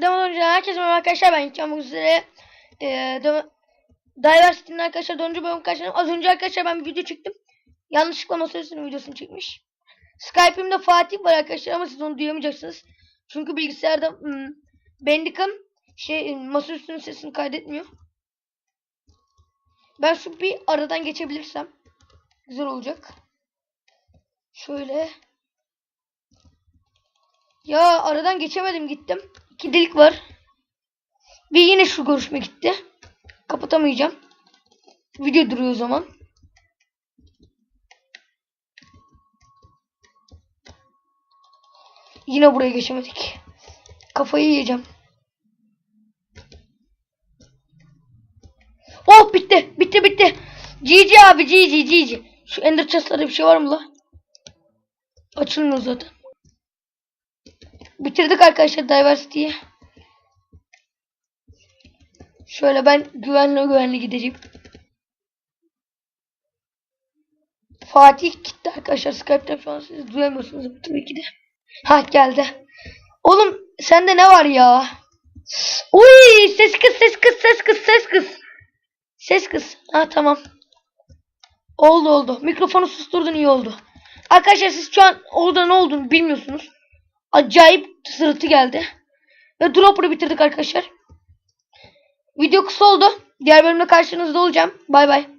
Devam önce herkese merhaba arkadaşlar ben Can bugün sizlere e, Diversity'nin arkadaşlar 4. bölüm karşıladım. Az önce arkadaşlar ben bir video çektim. Yanlışlıkla masaüstünün videosunu çekmiş. Skype'imde Fatih var arkadaşlar ama siz onu duyamayacaksınız. Çünkü bilgisayarda hmm, Bandicam şey masaüstünün sesini kaydetmiyor. Ben şu bir aradan geçebilirsem güzel olacak. Şöyle. Ya aradan geçemedim gittim. İki delik var. Bir yine şu görüşme gitti. Kapatamayacağım. Video duruyor o zaman. Yine buraya geçemedik. Kafayı yiyeceğim. Oh bitti. Bitti bitti. GG abi GG GG. Şu ender chest'larda bir şey var mı la? Açılmıyor zaten. Bitirdik arkadaşlar Diversity'yi. Şöyle ben güvenli güvenli gideceğim. Fatih gitti arkadaşlar Skype'ten şu an siz duyamıyorsunuz tabii ki de. Ha geldi. Oğlum sende ne var ya? Uy ses kız ses kız ses kız ses kız. Ses kız. Ha tamam. Oldu oldu. Mikrofonu susturdun iyi oldu. Arkadaşlar siz şu an orada ne olduğunu bilmiyorsunuz. Acayip sırıtı geldi. Ve Dropper'ı bitirdik arkadaşlar. Video kısa oldu. Diğer bölümde karşınızda olacağım. Bay bay.